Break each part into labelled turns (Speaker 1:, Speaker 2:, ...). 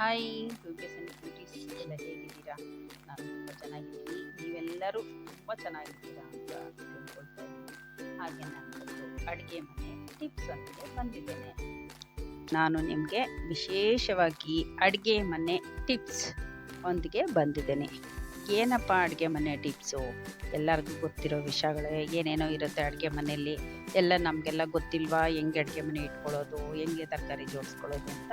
Speaker 1: Hi beauties and beauties ಎಲ್ಲ ಹೇಗಿದ್ದೀರಾ ನಾನು ತುಂಬ ಚೆನ್ನಾಗಿದ್ದೀನಿ. ನೀವೆಲ್ಲರೂ ತುಂಬ ಚೆನ್ನಾಗಿದ್ದೀರಾ ಅಂತ ತಿಳ್ಕೊಳ್ತಾ ಇದ್ದೀನಿ. ಹಾಗೆ ನಾನು ಅಡುಗೆ ಮನೆ ಟಿಪ್ಸ್ ಅಂತ ಬಂದಿದ್ದೇನೆ. ನಾನು ನಿಮಗೆ ವಿಶೇಷವಾಗಿ ಅಡುಗೆ ಮನೆ ಟಿಪ್ಸ್ ಒಂದಿಗೆ ಬಂದಿದ್ದೇನೆ. ಏನಪ್ಪ ಅಡುಗೆ ಮನೆ ಟಿಪ್ಸು? ಎಲ್ಲರಿಗೂ ಗೊತ್ತಿರೋ ವಿಷಯಗಳೇ, ಏನೇನೋ ಇರುತ್ತೆ ಅಡುಗೆ ಮನೆಯಲ್ಲಿ. ಎಲ್ಲ ನಮಗೆಲ್ಲ ಗೊತ್ತಿಲ್ವಾ? ಹೆಂಗೆ ಅಡುಗೆ ಮನೆ ಇಟ್ಕೊಳ್ಳೋದು? ಹೆಂಗೆ ತರಕಾರಿ ಜೋಡಿಸ್ಕೊಳ್ಳೋದು ಅಂತ.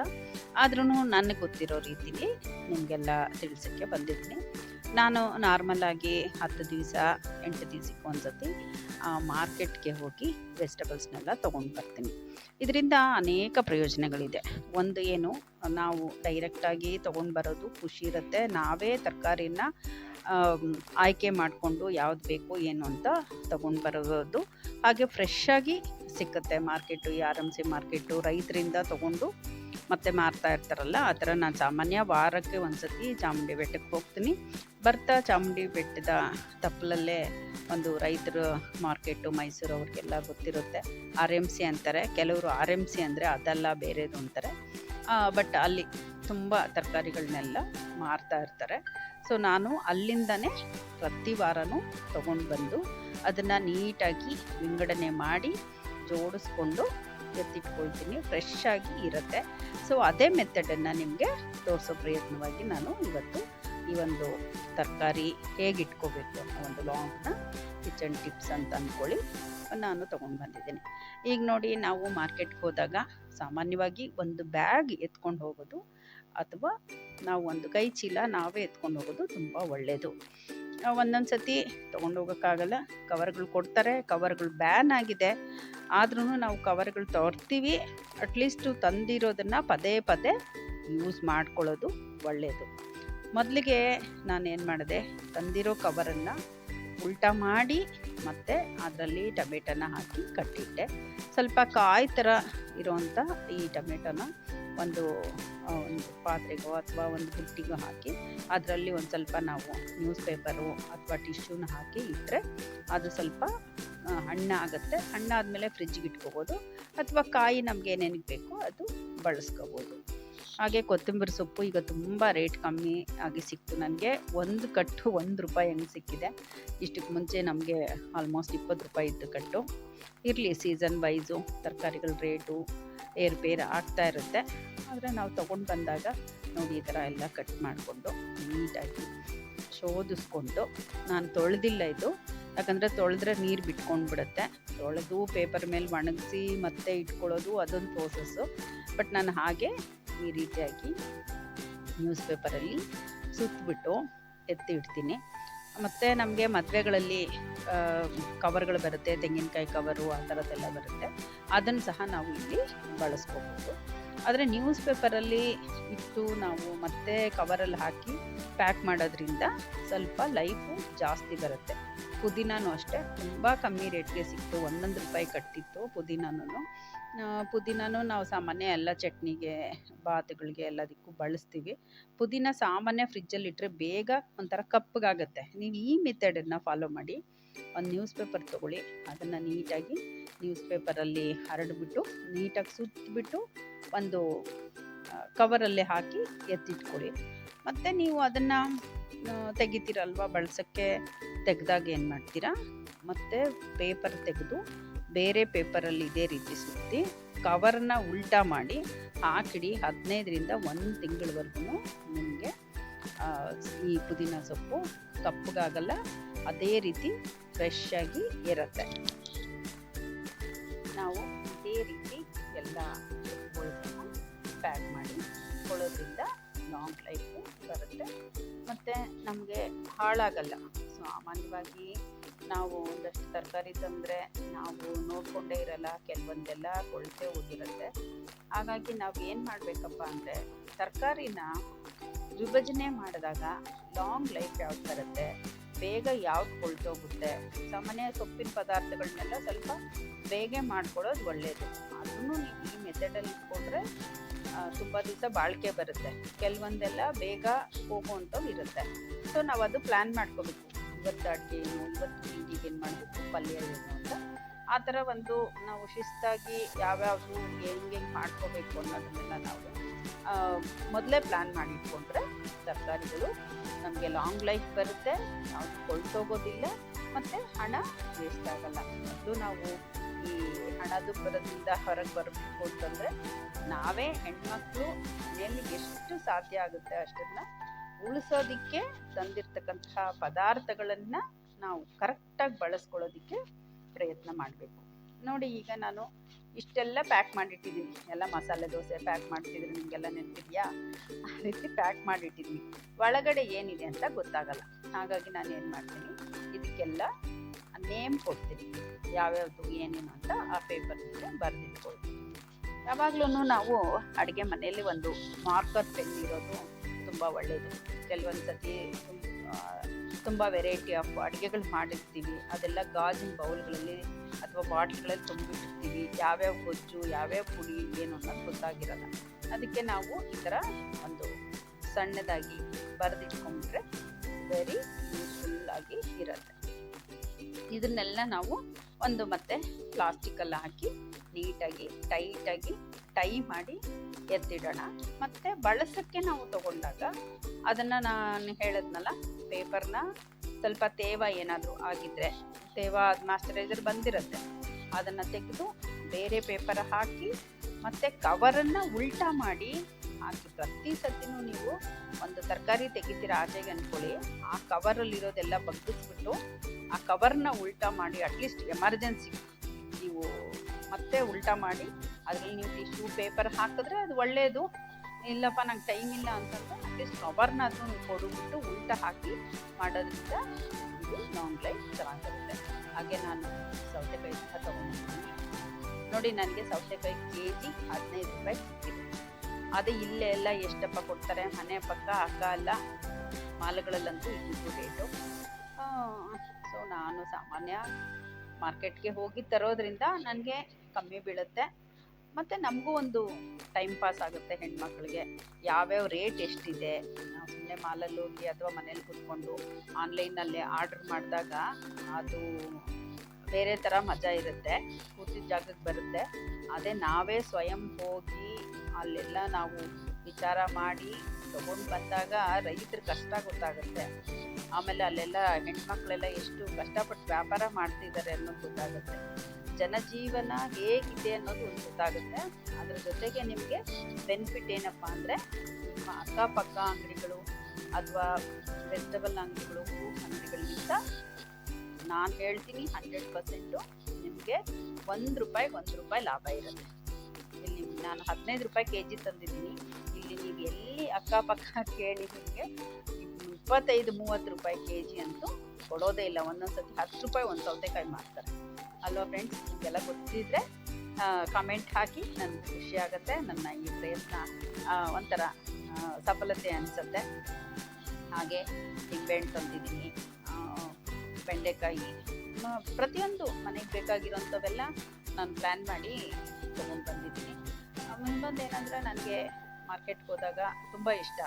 Speaker 1: ಆದ್ರೂ ನನಗೆ ಗೊತ್ತಿರೋ ರೀತಿಲಿ ನಿಮಗೆಲ್ಲ ತಿಳಿಸೋಕ್ಕೆ ಬಂದಿದ್ದೀನಿ. ನಾನು ನಾರ್ಮಲಾಗಿ ಹತ್ತು ದಿವಸ, ಎಂಟು ದಿವಸಕ್ಕೆ ಒಂದ್ಸತಿ ಮಾರ್ಕೆಟ್ಗೆ ಹೋಗಿ ವೆಜಿಟೇಬಲ್ಸ್ನೆಲ್ಲ ತೊಗೊಂಡು ಬರ್ತೀನಿ. ಇದರಿಂದ ಅನೇಕ ಪ್ರಯೋಜನಗಳಿದೆ. ಒಂದು ಏನು, ನಾವು ಡೈರೆಕ್ಟಾಗಿ ತೊಗೊಂಡು ಬರೋದು ಖುಷಿ ಇರುತ್ತೆ. ನಾವೇ ತರಕಾರಿನ ಆಯ್ಕೆ ಮಾಡಿಕೊಂಡು ಯಾವ್ದು ಬೇಕು, ಏನು ಅಂತ ತೊಗೊಂಡು ಬರೋದು. ಹಾಗೆ ಫ್ರೆಶ್ ಆಗಿ ಸಿಕ್ಕುತ್ತೆ ಮಾರ್ಕೆಟು, ಈ ಆರ್ ಎಂ ಸಿ ಮಾರ್ಕೆಟು ರೈತರಿಂದ ತೊಗೊಂಡು ಮತ್ತೆ ಮಾರ್ತಾ ಇರ್ತಾರಲ್ಲ, ಆ ಥರ ನಾನು ಸಾಮಾನ್ಯ ವಾರಕ್ಕೆ ಒಂದ್ಸತಿ ಚಾಮುಂಡಿ ಬೆಟ್ಟಕ್ಕೆ ಹೋಗ್ತೀನಿ. ಬರ್ತಾ ಚಾಮುಂಡಿ ಬೆಟ್ಟದ ತಪ್ಪಲಲ್ಲೇ ಒಂದು ರೈತರ ಮಾರ್ಕೆಟು ಮೈಸೂರು ಅವ್ರಿಗೆಲ್ಲ ಗೊತ್ತಿರುತ್ತೆ. ಆರ್ ಎಂ ಸಿ ಅಂತಾರೆ. ಕೆಲವರು ಆರ್ ಎಂ ಸಿ ಅಂದರೆ ಅದೆಲ್ಲ ಬೇರೆದು ಅಂತಾರೆ. ಬಟ್ ಅಲ್ಲಿ ತುಂಬ ತರಕಾರಿಗಳನ್ನೆಲ್ಲ ಮಾರ್ತಾ ಇರ್ತಾರೆ. ಸೊ ನಾನು ಅಲ್ಲಿಂದನೇ ಪ್ರತಿ ವಾರನೂ ತೊಗೊಂಡು ಬಂದು ಅದನ್ನು ನೀಟಾಗಿ ವಿಂಗಡಣೆ ಮಾಡಿ ಜೋಡಿಸ್ಕೊಂಡು ಎತ್ತಿಟ್ಕೊಳ್ತೀನಿ. ಫ್ರೆಶ್ ಆಗಿ ಇರುತ್ತೆ. ಸೊ ಅದೇ ಮೆಥಡನ್ನು ನಿಮಗೆ ತೋರಿಸೋ ಪ್ರಯತ್ನವಾಗಿ ನಾನು ಇವತ್ತು ಈ ಒಂದು ತರಕಾರಿ ಹೇಗೆ ಇಟ್ಕೋಬೇಕು ಅನ್ನೋ ಒಂದು ಲಾಂಗ್ನ ಕಿಚನ್ ಟಿಪ್ಸ್ ಅಂತ ಅಂದ್ಕೊಳ್ಳಿ ನಾನು ತೊಗೊಂಡು ಬಂದಿದ್ದೀನಿ. ಈಗ ನೋಡಿ, ನಾವು ಮಾರ್ಕೆಟ್ಗೆ ಹೋದಾಗ ಸಾಮಾನ್ಯವಾಗಿ ಒಂದು ಬ್ಯಾಗ್ ಎತ್ಕೊಂಡು ಹೋಗೋದು ಅಥವಾ ನಾವು ಒಂದು ಕೈ ಚೀಲ ನಾವೇ ಎತ್ಕೊಂಡು ಹೋಗೋದು ತುಂಬ ಒಳ್ಳೆಯದು ಒಂದೊಂದು ಸತಿ ತೊಗೊಂಡು ಹೋಗೋಕ್ಕಾಗಲ್ಲ. ಕವರ್ಗಳು ಕೊಡ್ತಾರೆ, ಕವರ್ಗಳು ಬ್ಯಾನ್ ಆಗಿದೆ. ಆದ್ರೂ ನಾವು ಕವರ್ಗಳು ತರ್ತೀವಿ. ಅಟ್ಲೀಸ್ಟು ತಂದಿರೋದನ್ನು ಪದೇ ಪದೇ ಯೂಸ್ ಮಾಡ್ಕೊಳ್ಳೋದು ಒಳ್ಳೆಯದು ಮೊದಲಿಗೆ ನಾನು ಏನು ಮಾಡಿದೆ? ತಂದಿರೋ ಕವರನ್ನು ಉಲ್ಟಾ ಮಾಡಿ ಮತ್ತು ಅದರಲ್ಲಿ ಟೊಮೆಟೊನ ಹಾಕಿ ಕಟ್ಟಿಟ್ಟೆ. ಸ್ವಲ್ಪ ಕಾಯಿ ಥರ ಇರೋವಂಥ ಈ ಟೊಮೆಟೊನ ಒಂದು ಒಂದು ಪಾತ್ರೆಗೋ ಅಥವಾ ಒಂದು ಬುಟ್ಟಿಗೋ ಹಾಕಿ ಅದರಲ್ಲಿ ಒಂದು ಸ್ವಲ್ಪ ನಾವು ನ್ಯೂಸ್ ಪೇಪರು ಅಥವಾ ಟಿಶ್ಯೂನ ಹಾಕಿ ಇಟ್ಟರೆ ಅದು ಸ್ವಲ್ಪ ಹಣ್ಣಾಗುತ್ತೆ ಹಣ್ಣಾದಮೇಲೆ ಫ್ರಿಜ್ಜಿಗೆ ಇಟ್ಕೋಬೋದು. ಅಥವಾ ಕಾಯಿ ನಮ್ಗೆ ಏನೇನಿಗೆ ಬೇಕೋ ಅದು ಬಳಸ್ಕೋಬೋದು. ಹಾಗೆ ಕೊತ್ತಂಬರಿ ಸೊಪ್ಪು ಈಗ ತುಂಬ ರೇಟ್ ಕಮ್ಮಿ ಆಗಿ ಸಿಕ್ತು ನನಗೆ. ಒಂದು ಕಟ್ಟು ಒಂದು ರೂಪಾಯಿ ಹೆಂಗೆ ಸಿಕ್ಕಿದೆ. ಇಷ್ಟಕ್ಕೆ ಮುಂಚೆ ನಮಗೆ ಆಲ್ಮೋಸ್ಟ್ ಇಪ್ಪತ್ತು ರೂಪಾಯಿ ಇತ್ತು ಕಟ್ಟು. ಇರಲಿ ಸೀಸನ್ ವೈಸು, ತರಕಾರಿಗಳ ರೇಟು ಏರುಪೇರು ಆಗ್ತಾ ಇರುತ್ತೆ. ಆದರೆ ನಾವು ತೊಗೊಂಡು ಬಂದಾಗ ನೋಡಿ ಈ ಥರ ಎಲ್ಲ ಕಟ್ ಮಾಡಿಕೊಂಡು ನೀಟಾಗಿ ಶೋಧಿಸ್ಕೊಂಡು, ನಾನು ತೊಳೆದಿಲ್ಲ ಇದು. ಯಾಕಂದರೆ ತೊಳೆದ್ರೆ ನೀರು ಬಿಟ್ಕೊಂಡು ಬಿಡುತ್ತೆ ತೊಳೆದು ಪೇಪರ್ ಮೇಲೆ ಒಣಗಿಸಿ ಮತ್ತೆ ಇಟ್ಕೊಳ್ಳೋದು ಅದೊಂದು ಪ್ರೋಸೆಸ್ಸು ಬಟ್ ನಾನು ಹಾಗೆ ಈ ರೀತಿಯಾಗಿ ನ್ಯೂಸ್ ಪೇಪರಲ್ಲಿ ಸುತ್ತಬಿಟ್ಟು ಎತ್ತಿ ಇಡ್ತೀನಿ. ಮತ್ತು ನಮಗೆ ಮದುವೆಗಳಲ್ಲಿ ಕವರ್ಗಳು ಬರುತ್ತೆ, ತೆಂಗಿನಕಾಯಿ ಕವರು ಆ ಥರದ್ದೆಲ್ಲ ಬರುತ್ತೆ. ಅದನ್ನು ಸಹ ನಾವು ಇಲ್ಲಿ ಬಳಸ್ಕೋಬೋದು. ಆದರೆ ನ್ಯೂಸ್ ಪೇಪರಲ್ಲಿ ಇಟ್ಟು ನಾವು ಮತ್ತೆ ಕವರಲ್ಲಿ ಹಾಕಿ ಪ್ಯಾಕ್ ಮಾಡೋದ್ರಿಂದ ಸ್ವಲ್ಪ ಲೈಫು ಜಾಸ್ತಿ ಬರುತ್ತೆ. ಪುದೀನೂ ಅಷ್ಟೇ, ತುಂಬ ಕಮ್ಮಿ ರೇಟ್ಗೆ ಸಿಕ್ತು. ಒಂದೊಂದು ರೂಪಾಯಿ ಕಟ್ಟಿತ್ತು ಪುದೀನಾನು ಪುದೀನಾನು ನಾವು ಸಾಮಾನ್ಯ ಎಲ್ಲ ಚಟ್ನಿಗೆ, ಬಾತುಗಳಿಗೆ ಎಲ್ಲದಕ್ಕೂ ಬಳಸ್ತೀವಿ. ಪುದೀನ ಸಾಮಾನ್ಯ ಫ್ರಿಜ್ಜಲ್ಲಿ ಇಟ್ಟರೆ ಬೇಗ ಒಂಥರ ಕಪ್ಪಗಾಗುತ್ತೆ ನೀವು ಈ ಮೆಥಡನ್ನು ಫಾಲೋ ಮಾಡಿ, ಒಂದು ನ್ಯೂಸ್ ಪೇಪರ್ ತೊಗೊಳ್ಳಿ. ಅದನ್ನು ನೀಟಾಗಿ ನ್ಯೂಸ್ ಪೇಪರಲ್ಲಿ ಹರಡಿಬಿಟ್ಟು, ನೀಟಾಗಿ ಸುತ್ತಿಬಿಟ್ಟು ಒಂದು ಕವರಲ್ಲಿ ಹಾಕಿ ಎತ್ತಿಟ್ಕೊಳ್ಳಿ. ಮತ್ತು ನೀವು ಅದನ್ನು ತೆಗಿತೀರಲ್ವ, ಬಳಸೋಕ್ಕೆ, ತೆಗೆದಾಗ ಏನು ಮಾಡ್ತೀರಾ? ಮತ್ತು ಪೇಪರ್ ತೆಗೆದು ಬೇರೆ ಪೇಪರಲ್ಲಿ ಇದೇ ರೀತಿ ಸುತ್ತಿ ಕವರ್ನ ಉಲ್ಟಾ ಮಾಡಿ ಹಾಕಿಡಿ ಹದಿನೈದರಿಂದ ಒಂದು ತಿಂಗಳವರೆಗೂ ನಿಮಗೆ ಈ ಪುದೀನ ಸೊಪ್ಪು ಕಪ್ಪಗಾಗಲ್ಲ, ಅದೇ ರೀತಿ ಫ್ರೆಶ್ ಆಗಿ ಇರುತ್ತೆ. ನಾವು ಇದೇ ರೀತಿ ಎಲ್ಲ ಪ್ಯಾಕ್ ಮಾಡಿ ಕೊಳ್ಳೋದ್ರಿಂದ ಲಾಂಗ್ ಲೈಫು ಬರುತ್ತೆ. ಮತ್ತು ನಮಗೆ ಹಾಳಾಗಲ್ಲ. ಸಾಮಾನ್ಯವಾಗಿ ನಾವು ಒಂದಷ್ಟು ತರಕಾರಿ ತಂದರೆ ನಾವು ನೋಡಿಕೊಂಡೇ ಇರಲ್ಲ, ಕೆಲವೊಂದೆಲ್ಲ ಕೊಳತೆ ಹೋಗಿರುತ್ತೆ. ಹಾಗಾಗಿ ನಾವು ಏನು ಮಾಡಬೇಕಪ್ಪ ಅಂದರೆ ತರಕಾರಿನ ವಿಭಜನೆ ಮಾಡಿದಾಗ ಲಾಂಗ್ ಲೈಫ್ ಯಾವ್ದು ಬರುತ್ತೆ, ಬೇಗ ಯಾವ್ದು ಕೊಳ್ತೋಗುತ್ತೆ, ಸಾಮಾನ್ಯ ಸೊಪ್ಪಿನ ಪದಾರ್ಥಗಳನ್ನೆಲ್ಲ ಸ್ವಲ್ಪ ಬೇಗ ಮಾಡ್ಕೊಳ್ಳೋದು ಒಳ್ಳೆಯದು ಅದನ್ನು ನೀವು ಈ ಮೆಥಡಲ್ಲಿ ಇಟ್ಕೊಂಡ್ರೆ ತುಂಬ ದಿವಸ ಬಾಳಿಕೆ ಬರುತ್ತೆ. ಕೆಲವೊಂದೆಲ್ಲ ಬೇಗ ಹೋಗುವಂಥವು ಇರುತ್ತೆ. ಸೊ ನಾವು ಅದು ಪ್ಲ್ಯಾನ್ ಮಾಡ್ಕೋಬೇಕು. ಇವತ್ತು ಅಡುಗೆ ಏನು ಇವತ್ತು ತಿಂಡಿಗೆ ಏನು ಮಾಡಬೇಕು, ಪಲ್ಯ ಏನು ಅಂತ. ಆ ಥರ ಒಂದು ನಾವು ಶಿಸ್ತಾಗಿ ಯಾವ್ಯಾವುದು ಹೆಂಗೆ ಮಾಡ್ಕೋಬೇಕು ಅನ್ನೋದನ್ನೆಲ್ಲ ನಾವು ಮೊದಲೇ ಪ್ಲ್ಯಾನ್ ಮಾಡಿ ಇಟ್ಕೊಂಡ್ರೆ ತರಕಾರಿಗಳು ನಮಗೆ ಲಾಂಗ್ ಲೈಫ್ ಬರುತ್ತೆ. ನಾವು ಕೊಳ್ತೋಗೋದಿಲ್ಲ ಮತ್ತು ಹಣ ವೇಸ್ಟ್ ಆಗಲ್ಲ. ಮೊದಲು ನಾವು ಈ ಹಣದುಬ್ಬರದಿಂದ ಹೊರಗೆ ಬರಬೇಕು ಅಂತಂದರೆ ನಾವೇ ಹೆಣ್ಮಕ್ಳು ಮನೆಯಲ್ಲಿ ಎಷ್ಟು ಸಾಧ್ಯ ಆಗುತ್ತೆ ಅಷ್ಟನ್ನು ಉಳಿಸೋದಕ್ಕೆ ತಂದಿರ್ತಕ್ಕಂತಹ ಪದಾರ್ಥಗಳನ್ನು ನಾವು ಕರೆಕ್ಟಾಗಿ ಬಳಸ್ಕೊಳ್ಳೋದಿಕ್ಕೆ ಪ್ರಯತ್ನ ಮಾಡಬೇಕು. ನೋಡಿ ಈಗ ನಾನು ಇಷ್ಟೆಲ್ಲ ಪ್ಯಾಕ್ ಮಾಡಿಟ್ಟಿದ್ದೀನಿ. ಎಲ್ಲ ಮಸಾಲೆ ದೋಸೆ ಪ್ಯಾಕ್ ಮಾಡ್ತಿದ್ರೆ ನಿಮಗೆಲ್ಲ ನೆನಪಿದೆಯಾ? ಆ ರೀತಿ ಪ್ಯಾಕ್ ಮಾಡಿಟ್ಟಿದ್ದೀನಿ. ಒಳಗಡೆ ಏನಿದೆ ಅಂತ ಗೊತ್ತಾಗಲ್ಲ. ಹಾಗಾಗಿ ನಾನು ಏನು ಮಾಡ್ತೀನಿ? ಇದಕ್ಕೆಲ್ಲ ನೇಮ್ ಕೊಡ್ತೀನಿ. ಯಾವ್ಯಾವುದು ಏನೇನು ಅಂತ ಆ ಪೇಪರ್ ಮೇಲೆ ಬರೆದಿಟ್ಕೊಳ್ತೀನಿ. ಯಾವಾಗ್ಲೂ ನಾವು ಅಡುಗೆ ಮನೆಯಲ್ಲಿ ಒಂದು ಮಾರ್ಕರ್ ಪೆನ್ ಇರೋದು ತುಂಬ ಒಳ್ಳೆಯದು ಕೆಲವೊಂದು ಸತಿ ತುಂಬ ವೆರೈಟಿ ಆಫ್ ಅಡುಗೆಗಳು ಮಾಡಿರ್ತೀವಿ. ಅದೆಲ್ಲ ಗಾಜಿನ ಬೌಲ್ಗಳಲ್ಲಿ ಅಥವಾ ಬಾಟ್ಲ್ಗಳಲ್ಲಿ ತುಂಬಿಟ್ಟಿರ್ತೀವಿ. ಯಾವ್ಯಾವ ಗೊಜ್ಜು, ಯಾವ್ಯಾವ ಪುಡಿ, ಏನು ಅನ್ನೋದು ಗೊತ್ತಾಗಿರಲ್ಲ. ಅದಕ್ಕೆ ನಾವು ಈ ಥರ ಒಂದು ಸಣ್ಣದಾಗಿ ಬರೆದಿಟ್ಕೊಂಡ್ರೆ ವೆರಿ ಯೂಸ್ಫುಲ್ಲಾಗಿ ಇರುತ್ತೆ. ಇದನ್ನೆಲ್ಲ ನಾವು ಒಂದು ಮತ್ತೆ ಪ್ಲಾಸ್ಟಿಕಲ್ಲಿ ಹಾಕಿ ನೀಟಾಗಿ ಟೈಟಾಗಿ ಟೈ ಮಾಡಿ ಎತ್ತಿಡೋಣ. ಮತ್ತು ಬಳಸಕ್ಕೆ ನಾವು ತಗೊಂಡಾಗ ಅದನ್ನು ನಾನು ಹೇಳಿದ್ನಲ್ಲ, ಪೇಪರ್ನ ಸ್ವಲ್ಪ ತೇವ ಏನಾದರೂ ಆಗಿದ್ದರೆ ತೇವ ಮಾಸ್ಚರೈಸರ್ ಬಂದಿರುತ್ತೆ. ಅದನ್ನು ತೆಗೆದು ಬೇರೆ ಪೇಪರ್ ಹಾಕಿ ಮತ್ತು ಕವರನ್ನು ಉಲ್ಟಾ ಮಾಡಿ ಹಾಕಿ. ಪ್ರತಿ ಸತಿನೂ ನೀವು ಒಂದು ತರಕಾರಿ ತೆಗಿತೀರ ಆಚೆಗೆ ಅಂದ್ಕೊಳ್ಳಿ ಆ ಕವರಲ್ಲಿರೋದೆಲ್ಲ ಬಗ್ಗಿಸ್ಬಿಟ್ಟು ಆ ಕವರ್ನ ಉಲ್ಟಾ ಮಾಡಿ ಅಟ್ಲೀಸ್ಟ್ ಎಮರ್ಜೆನ್ಸಿ ನೀವು ಮತ್ತೆ ಉಲ್ಟಾ ಮಾಡಿ ಅದರಲ್ಲಿ ನೀವು ಟಿಶ್ಯೂ ಪೇಪರ್ ಹಾಕಿದ್ರೆ ಅದು ಒಳ್ಳೆಯದು ಇಲ್ಲಪ್ಪ, ನಂಗೆ ಟೈಮ್ ಇಲ್ಲ ಅಂತಂದ್ರೆ ಅಟ್ಲೀಸ್ಟ್ ಕವರ್ನಾದ್ರೂ ನೀವು ಕೊಡುಬಿಟ್ಟು ಊಟ ಹಾಕಿ ಮಾಡೋದ್ರಿಂದ ಇದು ಲಾಂಗ್ ಲೈಫ್ ಚೆನ್ನಾಗಿರುತ್ತೆ. ಹಾಗೆ ನಾನು ಸೌತೆಕಾಯಿ ಸಹ ತೊಗೊಂಡಿದ್ದೀನಿ. ನೋಡಿ, ನನಗೆ ಸೌತೆಕಾಯಿ ಕೆ ಜಿ ಹದಿನೈದು ರೂಪಾಯಿ ಸಿಕ್ಕಿದೆ. ಅದು ಇಲ್ಲೇ ಎಲ್ಲ ಎಷ್ಟಪ್ಪ ಕೊಡ್ತಾರೆ? ಮನೆ ಪಕ್ಕ, ಅಕ್ಕ ಅಲ್ಲ. ಮಾಲ್ಗಳಲ್ಲಂತೂ ಇದ್ದು ರೇಟು ಸೊ ನಾನು ಸಾಮಾನ್ಯ ಮಾರ್ಕೆಟ್ಗೆ ಹೋಗಿ ತರೋದ್ರಿಂದ ನನಗೆ ಕಮ್ಮಿ ಬೀಳುತ್ತೆ. ಮತ್ತು ನಮಗೂ ಒಂದು ಟೈಮ್ ಪಾಸ್ ಆಗುತ್ತೆ ಹೆಣ್ಮಕ್ಳಿಗೆ. ಯಾವ್ಯಾವ ರೇಟ್ ಎಷ್ಟಿದೆ? ನಾವು ಸುಮ್ಮನೆ ಮಾಲಲ್ಲಿ ಹೋಗಿ ಅಥವಾ ಮನೇಲಿ ಕೂತ್ಕೊಂಡು ಆನ್ಲೈನಲ್ಲಿ ಆರ್ಡ್ರ್ ಮಾಡಿದಾಗ ಅದು ಬೇರೆ ಥರ ಮಜಾ ಇರುತ್ತೆ ಕೂತಿದ್ದ ಜಾಗಕ್ಕೆ ಬರುತ್ತೆ. ಅದೇ ನಾವೇ ಸ್ವಯಂ ಹೋಗಿ ಅಲ್ಲೆಲ್ಲ ನಾವು ವಿಚಾರ ಮಾಡಿ ತೊಗೊಂಡು ಬಂದಾಗ ರೈತರ ಕಷ್ಟ ಗೊತ್ತಾಗುತ್ತೆ. ಆಮೇಲೆ ಅಲ್ಲೆಲ್ಲ ಹೆಣ್ಮಕ್ಳೆಲ್ಲ ಎಷ್ಟು ಕಷ್ಟಪಟ್ಟು ವ್ಯಾಪಾರ ಮಾಡ್ತಿದ್ದಾರೆ ಅನ್ನೋದು ಗೊತ್ತಾಗುತ್ತೆ. ಜನಜೀವನ ಹೇಗಿದೆ ಅನ್ನೋದು ಒಂದು ಗೊತ್ತಾಗುತ್ತೆ. ಅದರ ಜೊತೆಗೆ ನಿಮಗೆ ಬೆನಿಫಿಟ್ ಏನಪ್ಪ ಅಂದರೆ, ನಿಮ್ಮ ಅಕ್ಕಪಕ್ಕ ಅಂಗಡಿಗಳು ಅಥವಾ ವೆಜಿಟಬಲ್ ಅಂಗಡಿಗಳು ಫ್ರೂಟ್ಸ್ ಅಂಗಡಿಗಳಿಗಿಂತ ನಾನು ಹೇಳ್ತೀನಿ ಹಂಡ್ರೆಡ್ ಪರ್ಸೆಂಟು ನಿಮಗೆ ಒಂದು ರೂಪಾಯಿ ಒಂದು ರೂಪಾಯಿ ಲಾಭ ಇರುತ್ತೆ. ಇಲ್ಲಿ ನಾನು ಹದಿನೈದು ರೂಪಾಯಿ ಕೆ ಜಿ ತಂದಿದ್ದೀನಿ. ಇಲ್ಲಿ ನೀವು ಎಲ್ಲಿ ಅಕ್ಕಪಕ್ಕ ಕೇಳಿ ನಿಮಗೆ ಇಪ್ಪತ್ತೈದು ಮೂವತ್ತು ರೂಪಾಯಿ ಕೆ ಜಿ ಅಂತೂ ಕೊಡೋದೇ ಇಲ್ಲ. ಒಂದೊಂದು ಸತಿ ಹತ್ತು ರೂಪಾಯಿ ಒಂದು ಸೌತೆಕಾಯಿ ಮಾಡ್ತಾರೆ ಅಲ್ವಾ ಫ್ರೆಂಡ್ಸ್ ನಿಮಗೆಲ್ಲ ಗೊತ್ತಿದ್ರೆ ಕಾಮೆಂಟ್ ಹಾಕಿ ನನಗೆ ಖುಷಿ ಆಗುತ್ತೆ, ನನ್ನ ಈ ಪ್ರಯತ್ನ ಒಂಥರ ಸಫಲತೆ ಅನಿಸುತ್ತೆ. ಹಾಗೆ ನಿಂಬೆಹಣ್ಣು ತಂದಿದ್ದೀನಿ ಬೆಂಡೆಕಾಯಿ ಪ್ರತಿಯೊಂದು ಮನೆಗೆ ಬೇಕಾಗಿರೋಂಥವೆಲ್ಲ ನಾನು ಪ್ಲ್ಯಾನ್ ಮಾಡಿ ತೊಗೊಂಡು ಬಂದಿದ್ದೀನಿ. ಇನ್ನೊಂದು ಏನಂದ್ರೆ ನನಗೆ ಮಾರ್ಕೆಟ್ಗೆ ಹೋದಾಗ ತುಂಬ ಇಷ್ಟ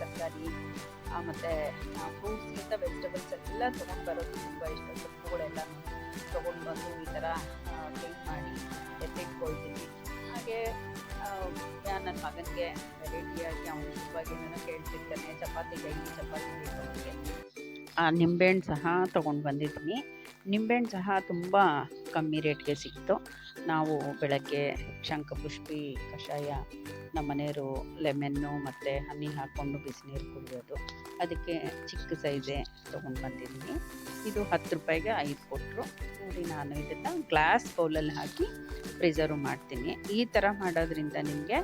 Speaker 1: ತರಕಾರಿ ಮತ್ತು ಫ್ರೂಟ್ಸ್ಗಿಂತ ವೆಜಿಟೇಬಲ್ಸ್ ಎಲ್ಲ ತೊಗೊಂಡು ಬರೋದು ತುಂಬ ಇಷ್ಟ. ಸೊಪ್ಪುಗಳೆಲ್ಲ ತೊಗೊಂಡು ಬಂದು ಈ ಥರ ಕ್ಲೀನ್ ಮಾಡಿ ಎತ್ತಿಟ್ಕೊಳ್ತೀನಿ ಹಾಗೆ ನನ್ನ ಮಗನಿಗೆ ವೆರೈಟಿಯಾಗಿ ಅವನು ತುಂಬ ಏನೋ ಕೇಳ್ತಿರ್ತಾನೆ. ಚಪಾತಿ ಡೈಲಿ ಚಪಾತಿ ಬೇಕು ಅವನಿಗೆ ನಿಂಬೆಹಣ್ಣು ಸಹ ತಗೊಂಡು ಬಂದಿದ್ದೀನಿ. ನಿಂಬೆಹಣ್ಣು ಸಹ ತುಂಬ ಕಮ್ಮಿ ರೇಟ್ಗೆ ಸಿಕ್ತು. ನಾವು ಬೆಳಗ್ಗೆ ಶಂಖಪುಷ್ಪಿ, ಕಷಾಯ ನಮ್ಮ ಮನೆಯವರು ಲೆಮೆನ್ನು ಮತ್ತು ಹನಿ ಹಾಕ್ಕೊಂಡು ಬಿಸಿನೀರು ಕುಡಿಯೋದು. ಅದಕ್ಕೆ ಚಿಕ್ಕ ಸೈಜೇ ತೊಗೊಂಡು ಬಂದಿದ್ದೀನಿ. ಇದು ಹತ್ತು ರೂಪಾಯಿಗೆ ಐದು ಕೊಟ್ಟರು ನೋಡಿ ನಾನು ಇದನ್ನು ಗ್ಲಾಸ್ ಬೌಲಲ್ಲಿ ಹಾಕಿ ಪ್ರಿಸರ್ವ್ ಮಾಡ್ತೀನಿ. ಈ ಥರ ಮಾಡೋದ್ರಿಂದ ನಿಮಗೆ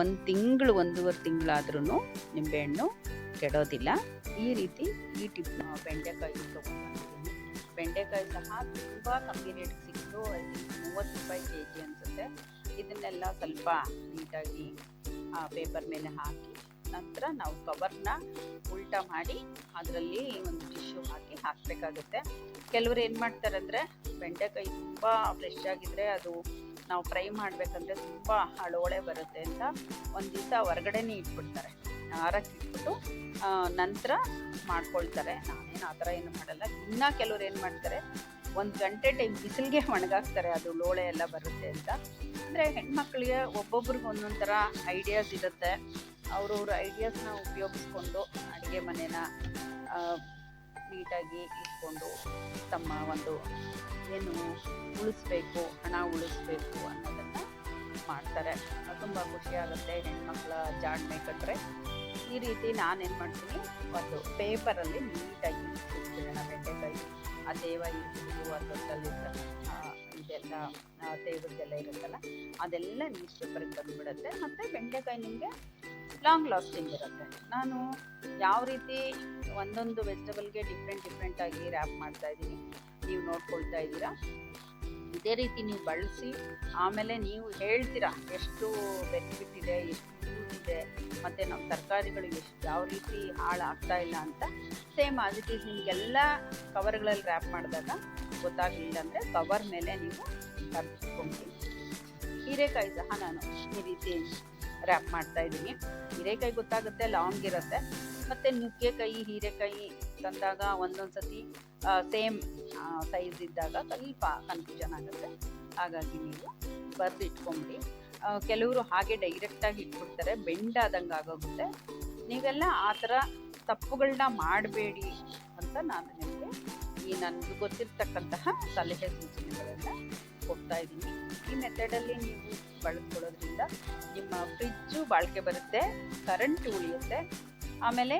Speaker 1: ಒಂದು ತಿಂಗಳು, ಒಂದೂವರೆ ತಿಂಗಳಾದ್ರೂ ನಿಂಬೆಹಣ್ಣು ಕೆಡೋದಿಲ್ಲ. ಈ ರೀತಿ ಈ ಟಿಪ್ನ ಬೆಂಡೆಕಾಯಿ ತೊಗೊಂಡ್ಬಂದಿದ್ದೀನಿ ಬೆಂಡೆಕಾಯಿ ಸಹ ತುಂಬ ಕಮ್ಮಿ ರೇಟ್ಗೆ ಸಿಕ್ಕಿತು ಮೂವತ್ತು ರೂಪಾಯಿ ಕೆ ಜಿ ಅನಿಸುತ್ತೆ. ಇದನ್ನೆಲ್ಲ ಸ್ವಲ್ಪ ನೀಟಾಗಿ ಪೇಪರ್ ಮೇಲೆ ಹಾಕಿ, ನಂತರ ನಾವು ಕವರ್ನ ಉಲ್ಟಾ ಮಾಡಿ ಅದರಲ್ಲಿ ಒಂದು ಟಿಶ್ಯೂ ಹಾಕಿ ಹಾಕಬೇಕಾಗುತ್ತೆ. ಕೆಲವರು ಏನು ಮಾಡ್ತಾರೆ ಅಂದರೆ, ಬೆಂಡೆಕಾಯಿ ತುಂಬ ಫ್ರೆಶ್ ಆಗಿದ್ದರೆ ಅದು ನಾವು ಫ್ರೈ ಮಾಡಬೇಕಂದ್ರೆ ತುಂಬ ಹಳೋಳೆ ಬರುತ್ತೆ ಅಂತ ಒಂದು ದಿವಸ ಹೊರಗಡೆನೇ ಇಟ್ಬಿಡ್ತಾರೆ. ಆರಕ್ಕೆ ಇಟ್ಬಿಟ್ಟು ನಂತರ ಮಾಡ್ಕೊಳ್ತಾರೆ. ನಾನೇನು ಆ ಥರ ಏನು ಮಾಡಲ್ಲ. ಇನ್ನೂ ಕೆಲವ್ರು ಏನು ಮಾಡ್ತಾರೆ ಒಂದು ಗಂಟೆ ಟೈಮ್ ಬಿಸಿಲಿಗೆ ಒಣಗಾಕ್ತಾರೆ, ಅದು ಲೋಳೆ ಎಲ್ಲ ಬರುತ್ತೆ ಅಂತ. ಅಂದರೆ ಹೆಣ್ಮಕ್ಳಿಗೆ ಒಬ್ಬೊಬ್ರಿಗೆ ಒಂದೊಂದು ಥರ ಐಡಿಯಾಸ್ ಇರುತ್ತೆ. ಅವ್ರವ್ರ ಐಡಿಯಾಸ್ನ ಉಪಯೋಗಿಸ್ಕೊಂಡು ಅಡುಗೆ ಮನೇನ ನೀಟಾಗಿ ಇಟ್ಕೊಂಡು ತಮ್ಮ ಒಂದು ಏನು ಉಳಿಸ್ಬೇಕು, ಹಣ ಉಳಿಸ್ಬೇಕು ಅನ್ನೋದನ್ನು ಮಾಡ್ತಾರೆ. ತುಂಬ ಖುಷಿ ಆಗುತ್ತೆ ಹೆಣ್ಮಕ್ಳ ಜಾಣ್ಮೆ ಕಟ್ಟರೆ ಈ ರೀತಿ ನಾನೇನು ಮಾಡ್ತೀನಿ, ಒಂದು ಪೇಪರಲ್ಲಿ ನೀಟಾಗಿ ಬೆಂಡೆಕಾಯಿ ಆ ದೇವ ಇರ್ಬೋದು ಆ ತೊಟ್ಟಲ್ಲಿ ಇದೆಲ್ಲ ಆ, ತೇವದ್ದೆಲ್ಲ ಇರುತ್ತಲ್ಲ ಅದೆಲ್ಲ ನ್ಯೂಸ್ ಪೇಪರಿಗೆ ಬಂದುಬಿಡುತ್ತೆ. ಮತ್ತು ಬೆಂಡೆಕಾಯಿ ನಿಮಗೆ ಲಾಂಗ್ ಲಾಸ್ಟಿಂಗ್ ಇರುತ್ತೆ. ನಾನು ಯಾವ ರೀತಿ ಒಂದೊಂದು ವೆಜಿಟೇಬಲ್ಗೆ ಡಿಫ್ರೆಂಟ್ ಡಿಫ್ರೆಂಟಾಗಿ ರ್ಯಾಪ್ ಮಾಡ್ತಾ ಇದ್ದೀನಿ ನೀವು ನೋಡ್ಕೊಳ್ತಾ ಇದ್ದೀರಾ? ಇದೇ ರೀತಿ ನೀವು ಬಳಸಿ ಆಮೇಲೆ ನೀವು ಹೇಳ್ತೀರಾ ಎಷ್ಟು ಬೆನಿಫಿಟ್ ಇದೆ ಎಷ್ಟು ಇದೆ. ಮತ್ತು ನಮ್ಮ ತರಕಾರಿಗಳು ಎಷ್ಟು ಯಾವ ರೀತಿ ಹಾಳಾಗ್ತಾ ಇಲ್ಲ ಅಂತ ಸೇಮ್ ಆಸ್ ಇಟ್ ನಿಮಗೆಲ್ಲ ಕವರ್ಗಳಲ್ಲಿ ರ್ಯಾಪ್ ಮಾಡಿದಾಗ ಗೊತ್ತಾಗಲಿಲ್ಲ ಅಂದರೆ ಕವರ್ ಮೇಲೆ ನೀವು ತರಿಸ್ಕೊಂತೀನಿ ಹೀರೆಕಾಯಿ ಸಹ ನಾನು ಈ ರೀತಿ ರ್ಯಾಪ್ ಮಾಡ್ತಾ ಇದ್ದೀನಿ. ಹೀರೆಕಾಯಿ ಗೊತ್ತಾಗುತ್ತೆ ಲಾಂಗ್ ಇರುತ್ತೆ. ಮತ್ತು ನುಗ್ಗೆಕಾಯಿ, ಹೀರೆಕಾಯಿ ತಂದಾಗ ಒಂದೊಂದು ಸತಿ ಸೇಮ್ ಸೈಜ್ ಇದ್ದಾಗ ಸ್ವಲ್ಪ ಕನ್ಫ್ಯೂಷನ್ ಆಗುತ್ತೆ. ಹಾಗಾಗಿ ನೀವು ಬರೆದು ಇಟ್ಕೊಂಬಿಡಿ ಕೆಲವರು ಹಾಗೆ ಡೈರೆಕ್ಟಾಗಿ ಇಟ್ಬಿಡ್ತಾರೆ ಬೆಂಡ್ ಆದಂಗೆ ಆಗೋಗುತ್ತೆ. ನೀವೆಲ್ಲ ಆ ಥರ ತಪ್ಪುಗಳನ್ನ ಮಾಡಬೇಡಿ ಅಂತ ನಾನು ನಿಮಗೆ ಈ ನನಗೆ ಗೊತ್ತಿರ್ತಕ್ಕಂತಹ ಸಲಹೆ ಸೂಚನೆಗಳನ್ನು ಕೊಡ್ತಾ ಇದ್ದೀನಿ. ಈ ಮೆಥಡಲ್ಲಿ ನೀವು ಬಳಸ್ಕೊಳ್ಳೋದ್ರಿಂದ ನಿಮ್ಮ ಫ್ರಿಜ್ಜು ಬಾಳಿಕೆ ಬರುತ್ತೆ ಕರೆಂಟ್ ಉಳಿಯುತ್ತೆ. ಆಮೇಲೆ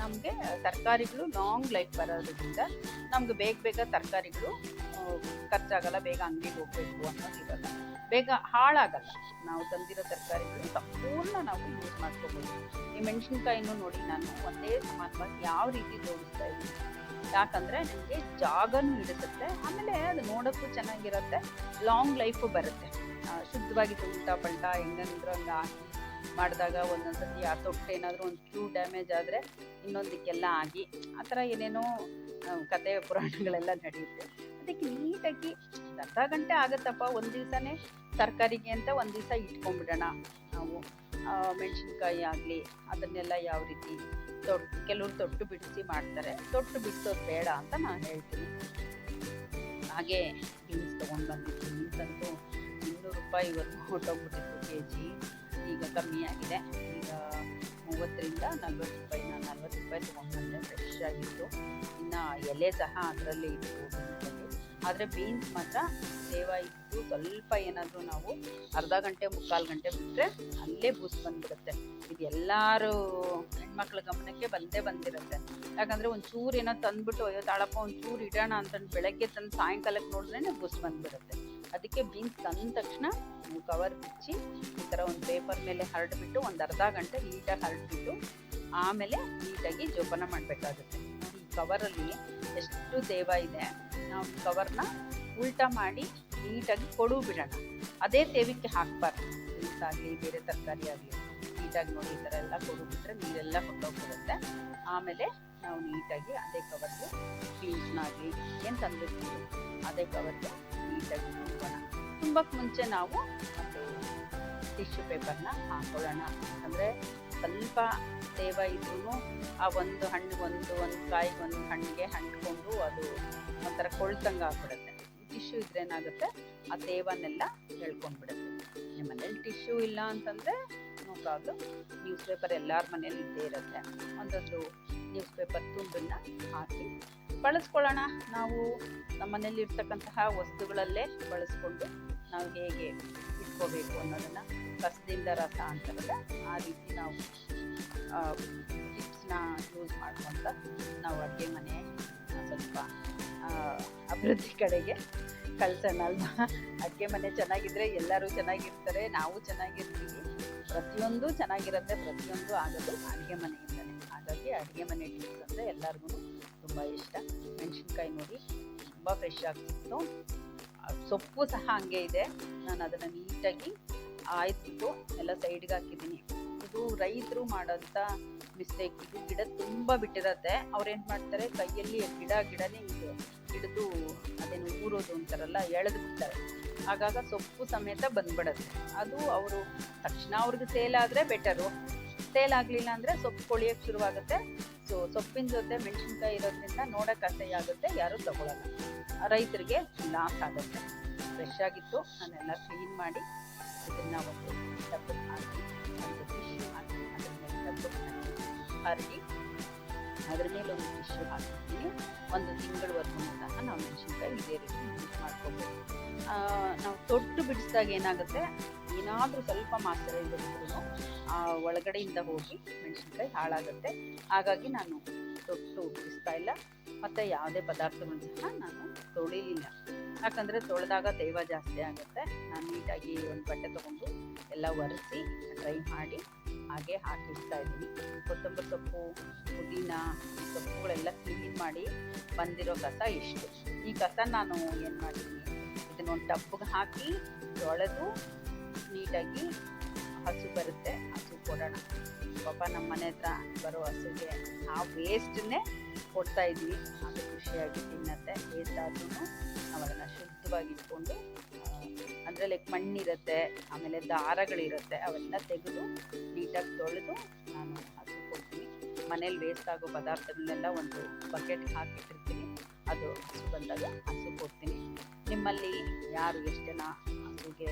Speaker 1: ನಮಗೆ ತರಕಾರಿಗಳು ಲಾಂಗ್ ಲೈಫ್ ಬರೋದ್ರಿಂದ ನಮ್ಗೆ ಬೇಗ ಬೇಗ ತರಕಾರಿಗಳು ಖರ್ಚಾಗಲ್ಲ, ಬೇಗ ಅಂಗಡಿಗೆ ಹೋಗಬೇಕು ಅನ್ನೋದಿರಲ್ಲ. ಬೇಗ ಹಾಳಾಗಲ್ಲ. ನಾವು ತಂದಿರೋ ತರಕಾರಿಗಳು ಸಂಪೂರ್ಣ ನಾವು ಯೂಸ್ ಮಾಡ್ಕೋಬೋದು. ಈ ಮೆಣಸಿನ್ಕಾಯಿನೂ ನೋಡಿ ನಾನು ಒಂದೇ ಸಮಾನವಾಗಿ ಯಾವ ರೀತಿ ಜೋಡಿಸ್ತಾ ಇದ್ದೀನಿ. ಯಾಕಂದರೆ ನಿಮಗೆ ಜಾಗನೂ ಹಿಡಿಸುತ್ತೆ, ಆಮೇಲೆ ಅದು ನೋಡೋಕ್ಕೂ ಚೆನ್ನಾಗಿರುತ್ತೆ ಲಾಂಗ್ ಲೈಫು ಬರುತ್ತೆ. ಶುದ್ಧವಾಗಿ ಉಲ್ಟಾ ಪಲ್ಟ ಹೆಂಗಂದ್ರೆ ಹಂಗೆ ಹಾಕಿ ಮಾಡಿದಾಗ ಒಂದೊಂದ್ಸತಿ ಆ ತೊಟ್ಟು ಏನಾದರೂ ಒಂದು ಕ್ಯೂ ಡ್ಯಾಮೇಜ್ ಆದರೆ ಇನ್ನೊಂದಕ್ಕೆಲ್ಲ ಆಗಿ, ಆ ಥರ ಏನೇನೋ ಕತೆ ಪುರಾಣಗಳೆಲ್ಲ ನಡೆಯುತ್ತೆ. ಅದಕ್ಕೆ ನೀಟಾಗಿ ಅರ್ಧ ಗಂಟೆ ಆಗುತ್ತಪ್ಪ, ಒಂದು ದಿವಸನೇ ತರಕಾರಿಗೆ ಅಂತ ಒಂದು ದಿವಸ ಇಟ್ಕೊಂಡ್ಬಿಡೋಣ ನಾವು. ಮೆಣಸಿನ್ಕಾಯಿ ಆಗಲಿ, ಅದನ್ನೆಲ್ಲ ಯಾವ ರೀತಿ ತೊಟ್ಟು ಕೆಲವರು ತೊಟ್ಟು ಬಿಡಿಸಿ ಮಾಡ್ತಾರೆ. ತೊಟ್ಟು ಬಿಡಿಸೋದು ಬೇಡ ಅಂತ ನಾನು ಹೇಳ್ತೀನಿ. ಹಾಗೆ ಬೀನ್ಸ್ ತೊಗೊಂಡು ಬಂದಿದ್ದು ಬೀನ್ಸ್ ಅಂತೂ ಇನ್ನೂರು ರೂಪಾಯಿವರೆಗೂ ಹೊಟ್ಟೋಗ್ಬಿಟ್ಟಿತ್ತು ಕೆ ಜಿ ಈಗ ಕಮ್ಮಿ ಆಗಿದೆ. ಈಗ ಮೂವತ್ತರಿಂದ ನಲ್ವತ್ತು ರೂಪಾಯಿ, ನಾನು ನಲ್ವತ್ತು ರೂಪಾಯಿ ತೊಗೊಂಡ್ಬಂದೆ ಫ್ರೆಶ್ ಆಗಿತ್ತು. ಇನ್ನು ಎಲೆ ಸಹ ಅದರಲ್ಲಿ ಇತ್ತು ಆದರೆ ಬೀನ್ಸ್ ಮಾತ್ರ ಸೇವ ಇದ್ದು ಸ್ವಲ್ಪ ಏನಾದರೂ ನಾವು ಅರ್ಧ ಗಂಟೆ, ಮುಕ್ಕಾಲು ಗಂಟೆ ಬಿಟ್ಟರೆ ಅಲ್ಲೇ ಬೂಸ್ ಬಂದ್ಬಿಡುತ್ತೆ. ಇದು ಎಲ್ಲರೂ ಹೆಣ್ಮಕ್ಳ ಗಮನಕ್ಕೆ ಬಂದೇ ಬಂದಿರುತ್ತೆ. ಯಾಕಂದರೆ ಒಂದು ಚೂರು ಏನೋ ತಂದುಬಿಟ್ಟು, ಅಯ್ಯೋ ತಾಳಪ್ಪ ಒಂದು ಚೂರು ಇಡೋಣ ಅಂತಂದು ಬೆಳಗ್ಗೆ ತಂದು ಸಾಯಂಕಾಲಕ್ಕೆ ನೋಡಿದ್ರೇ ಬೂಸ್ ಬಂದ್ಬಿಡುತ್ತೆ. ಅದಕ್ಕೆ ಬೀನ್ಸ್ ತಂದ ತಕ್ಷಣ ನೀವು ಕವರ್ ಬಿಚ್ಚಿ, ಈ ಥರ ಒಂದು ಪೇಪರ್ ಮೇಲೆ ಹರಡಿಬಿಟ್ಟು ಒಂದು ಅರ್ಧ ಗಂಟೆ ನೀಟಾಗಿ ಹರಡಿಬಿಟ್ಟು, ಆಮೇಲೆ ನೀಟಾಗಿ ಜೋಪಾನ ಮಾಡಬೇಕಾಗುತ್ತೆ. ಈ ಕವರಲ್ಲಿ ಎಷ್ಟು ದೇವ ಇದೆ ನಾವು ಕವರ್ನ ಉಲ್ಟಾ ಮಾಡಿ ನೀಟಾಗಿ ಕೊಡು ಬಿಡೋಣ. ಅದೇ ತೇವಿಕ್ಕೆ ಹಾಕಬಾರ್ದು. ಬೀನ್ಸ್ ಆಗಲಿ ಬೇರೆ ತರಕಾರಿ ಆಗಲಿ, ನೀಟಾಗಿ ನೋಡಿ ಈ ಥರ ಎಲ್ಲ ಕೊಡು ಬಿಟ್ಟರೆ ನೀರೆಲ್ಲ ಕೊಟ್ಟೋಗ್ಬಿಡುತ್ತೆ ಆಮೇಲೆ ನಾವು ನೀಟಾಗಿ ಅದೇ ಕವರ್ಗೆ ಬೀನ್ಸ್ನಾಗಲಿ ಏನು ತಂದಿರ್ತೀವಿ ಅದೇ ಕವರ್ಗೆ ನೀಟಾಗಿ ನೋಡೋಣ ತುಂಬಕ್ಕೆ ಮುಂಚೆ ನಾವು ಟಿಶ್ಯೂ ಪೇಪರ್ನ ಹಾಕೊಳ್ಳೋಣ. ಅಂದರೆ ಸ್ವಲ್ಪ ತೇವ ಇದ್ರೂ ಆ ಒಂದು ಹಣ್ಣಿಗೆ ಒಂದು ಒಂದು ಕಾಯಿಗೆ ಒಂದು ಹಣ್ಣಿಗೆ ಹಣ್ಕೊಂಡು ಅದು ಒಂಥರ ಕೊಳ್ತಂಗೆ ಆಗ್ಬಿಡುತ್ತೆ. ಟಿಶ್ಯೂ ಇದ್ರೆ ಏನಾಗುತ್ತೆ? ಆ ತೇವನ್ನೆಲ್ಲ ಹೇಳ್ಕೊಂಡ್ಬಿಡುತ್ತೆ ನಿಮ್ಮ ಮನೇಲಿ ಟಿಶ್ಯೂ ಇಲ್ಲ ಅಂತಂದರೆ ನೋ ಪ್ರಾಬ್ಲಮ್ ನ್ಯೂಸ್ ಪೇಪರ್ ಎಲ್ಲರ ಮನೇಲಿ ಇದ್ದೇ ಇರುತ್ತೆ. ಒಂದೊಂದು ನ್ಯೂಸ್ ಪೇಪರ್ ತುಂಡನ್ನು ಹಾಕಿ ಬಳಸ್ಕೊಳ್ಳೋಣ. ನಾವು ನಮ್ಮ ಮನೇಲಿ ಇರ್ತಕ್ಕಂತಹ ವಸ್ತುಗಳಲ್ಲೇ ಬಳಸ್ಕೊಂಡು ನಾವು ಹೇಗೆ ಇಟ್ಕೋಬೇಕು ಅನ್ನೋದನ್ನು ಕಸದಿಂದ ರಸ ಅಂತಾರಲ್ಲ ಆ ರೀತಿ ನಾವು ಟಿಪ್ಸ್ನ ಯೂಸ್ ಮಾಡ್ಕೊಂತ ನಾವು ಅಡುಗೆ ಮನೆ ಸ್ವಲ್ಪ ಅಭಿವೃದ್ಧಿ ಕಡೆಗೆ ಕಳ್ಸೋಣ ಅಲ್ವಾ? ಅಡುಗೆ ಮನೆ ಚೆನ್ನಾಗಿದ್ರೆ ಎಲ್ಲರೂ ಚೆನ್ನಾಗಿರ್ತಾರೆ ನಾವು ಚೆನ್ನಾಗಿರ್ತೀವಿ. ಪ್ರತಿಯೊಂದು ಚೆನ್ನಾಗಿರುತ್ತೆ ಪ್ರತಿಯೊಂದು ಆಗೋದು ಅಡುಗೆ ಮನೆಯಿಂದಲೇ ಹಾಗಾಗಿ ಅಡುಗೆ ಮನೆ ಟಿಪ್ಸ್ ಅಂದರೆ ಎಲ್ಲರಿಗೂ ತುಂಬ ಇಷ್ಟ. ಮೆಣಸಿನ್ಕಾಯಿ ನೋಡಿ ತುಂಬ ಫ್ರೆಶ್ ಆಗ್ತಿತ್ತು. ಆ, ಸೊಪ್ಪು ಸಹ ಹಾಗೆ ಇದೆ. ನಾನು ಅದನ್ನು ನೀಟಾಗಿ ಆಯ್ತು. ಎಲ್ಲ ಸೈಡ್ಗೆ ಹಾಕಿದ್ದೀನಿ ಇದು ರೈತರು ಮಾಡೋಂಥ ಮಿಸ್ಟೇಕ್ ಇದು ಗಿಡ ತುಂಬ ಬಿಟ್ಟಿರತ್ತೆ. ಅವ್ರು ಏನು ಮಾಡ್ತಾರೆ? ಕೈಯಲ್ಲಿ ಗಿಡ, ಗಿಡನೇ ಇದು ಹಿಡಿದು ಅದೇನು ಊರೋದು ಅಂತಾರಲ್ಲ, ಎಳೆದು ಬಿಡ್ತಾರೆ. ಆಗಾಗ ಸೊಪ್ಪು ಸಮೇತ ಬಂದ್ಬಿಡತ್ತೆ. ಅದು ಅವರು ತಕ್ಷಣ ಅವ್ರಿಗೆ ಸೇಲ್ ಆದ್ರೆ ಬೆಟರು ಸೇಲ್ ಆಗಲಿಲ್ಲ ಅಂದರೆ ಸೊಪ್ಪು ಕೊಳಿಯೋಕ್ಕೆ ಶುರುವಾಗುತ್ತೆ. ಸೊ ಸೊಪ್ಪಿನ ಜೊತೆ ಮೆಣಸಿನ್ಕಾಯಿ ಇರೋದ್ರಿಂದ ನೋಡೋಕೆ ಅಸಹ್ಯ ಆಗುತ್ತೆ. ಯಾರೂ ತಗೊಳಲ್ಲ. ರೈತರಿಗೆ ಲಾಸ್ ಆಗುತ್ತೆ. ಫ್ರೆಶ್ ಆಗಿತ್ತು. ನಾನೆಲ್ಲ ಕ್ಲೀನ್ ಮಾಡಿ ಇದನ್ನು ಒಂದು ಡಬ್ಬಕ್ಕೆ ಹಾಕಿ ಒಂದು ಟಿಶ್ಯೂ ಹಾಕಿ ಅದ್ರ ಮೇಲೆ ಡಬ್ಬಕ್ಕೆ ಹಾಕಿ ಹರಡಿ ಅದ್ರ ಮೇಲೆ ಒಂದು ಫಿಶ್ ಹಾಕಿರ್ತೀನಿ. ಒಂದು ತಿಂಗಳವರೆಗೂ ಸಹ ನಾವು ಮೆಣಸಿನ್ಕಾಯಿ ಇದೇ ರೀತಿ ಯೂಸ್ ಮಾಡ್ಕೋಬೋದು. ಆ, ನಾವು ತೊಟ್ಟು ಬಿಡಿಸಿದಾಗ ಏನಾಗುತ್ತೆ? ಏನಾದರೂ ಸ್ವಲ್ಪ ಮಾತ್ರ ಇದ್ರೂ ಒಳಗಡೆಯಿಂದ ಹೋಗಿ ಮೆಣಸಿನ್ಕಾಯಿ ಹಾಳಾಗುತ್ತೆ. ಹಾಗಾಗಿ ನಾನು ತೊಟ್ಟು ಬಿಡಿಸ್ತಾ ಇಲ್ಲ. ಮತ್ತು ಯಾವುದೇ ಪದಾರ್ಥವನ್ನು ಸಹ ನಾನು ತೊಳಿಲಿಲ್ಲ. ಯಾಕಂದರೆ ತೊಳೆದಾಗ ತೇವ ಜಾಸ್ತಿ ಆಗುತ್ತೆ. ನಾನು ನೀಟಾಗಿ ಒಂದು ಬಟ್ಟೆ ತೊಗೊಂಡು ಎಲ್ಲ ಒರೆಸಿ ಡ್ರೈ ಮಾಡಿ ಹಾಗೆ ಹಾಕಿಡ್ತಾ ಇದ್ದೀನಿ. ಕೊತ್ತಂಬರಿ ಸೊಪ್ಪು, ಪುದೀನ ಸೊಪ್ಪುಗಳೆಲ್ಲ ಕ್ಲೀನ್ ಮಾಡಿ ಬಂದಿರೋ ಕಸ ಇಷ್ಟು. ಈ ಕಸ ನಾನು ಏನು ಮಾಡ್ತೀನಿ ಒಂದು ಟಬ್ಗೆ ಹಾಕಿ ತೊಳೆದು ನೀಟಾಗಿ ಹಸು ಬರುತ್ತೆ, ಹಸು ಕೊಡೋಣ. ಪಾಪ ನಮ್ಮ ಮನೆ ಹತ್ರ ಬರೋ ಹಸುಗೆ ಆ ವೇಸ್ಟನ್ನೇ ಕೊಡ್ತಾ ಇದ್ವಿ ಅದು ಖುಷಿಯಾಗಿ ತಿನ್ನತ್ತೆ. ಏನಾದ್ರೂ ನಾವು ಅದನ್ನು ಶುದ್ಧವಾಗಿ ಇಟ್ಕೊಂಡು ಅಂದರೆ ಲೈಕ್ ಮಣ್ಣಿರುತ್ತೆ, ಆಮೇಲೆ ದಾರಗಳಿರುತ್ತೆ, ಅವೆಲ್ಲ ತೆಗೆದು ನೀಟಾಗಿ ತೊಳೆದು ನಾನು ಅದು ಕೊಡ್ತೀನಿ. ಮನೇಲಿ ವೇಸ್ಟ್ ಆಗೋ ಪದಾರ್ಥಗಳನ್ನೆಲ್ಲ ಒಂದು ಬಕೆಟ್ ಹಾಕಿಟ್ಟಿರ್ತೀನಿ. ಅದು ಹಸು ಬಂದಾಗ ಹಸು ಕೊಡ್ತೀನಿ. ನಿಮ್ಮಲ್ಲಿ ಯಾರು ಎಷ್ಟು ಜನ ಹಸುಗೆ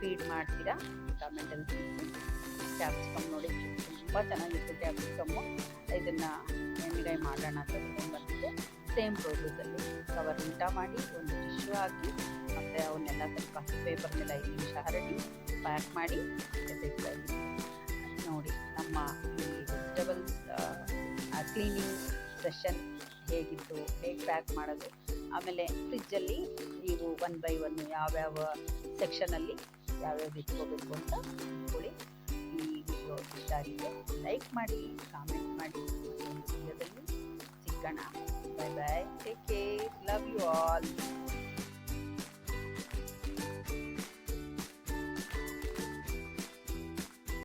Speaker 1: ಫೀಡ್ ಮಾಡ್ತೀರಾ? ಕಮೆಂಟಲ್ಲಿ ತಿಳಿಸಿ. ಕ್ಯಾಪ್ಸಿಕಮ್ ನೋಡಿ. ತುಂಬ ಚೆನ್ನಾಗಿತ್ತು ಕ್ಯಾಪ್ಸಿಕಮ್ಮು ಇದನ್ನು ಎಣ್ಣೆಗಾಯಿ ಮಾಡೋಣ ಅಂತ ಬಂದಿದ್ದೆ. ಸೇಮ್ ಪ್ರೋಸೆಸಲ್ಲಿ ಕವರ್ ಊಟ ಮಾಡಿ, ಒಂದು ಟಿಶ್ಯೂ ಹಾಕಿ, ಮತ್ತು ಅವನ್ನೆಲ್ಲ ಸ್ವಲ್ಪ ಪೇಪರ್ನೆಲ್ಲ ಐದು ನಿಮಿಷ ಹರಡಿ ಪ್ಯಾಕ್ ಮಾಡಿ ನೋಡಿ ನಮ್ಮ ಈ ವೆಜಿಟೇಬಲ್ಸ್ ಕ್ಲೀನಿಂಗ್ ಸೆಷನ್ ಹೇಗಿತ್ತು, ಹೇಗೆ ಪ್ಯಾಕ್ ಮಾಡೋದು. ಆಮೇಲೆ ಫ್ರಿಜ್ಜಲ್ಲಿ ನೀವು ಒನ್ ಬೈ ಒನ್ ಯಾವ್ಯಾವ ಸೆಕ್ಷನಲ್ಲಿ ಯಾವ್ಯಾವ ಇಟ್ಕೋಬೇಕು ಅಂತ ವಿಡಿಯೋ ಇಷ್ಟ ಆಗಿದೆ ಲೈಕ್ ಮಾಡಿ ಕಾಮೆಂಟ್ ಮಾಡಿ ವಿಡಿಯೋದಲ್ಲಿ ಸಿಗೋಣ bye bye take care love you all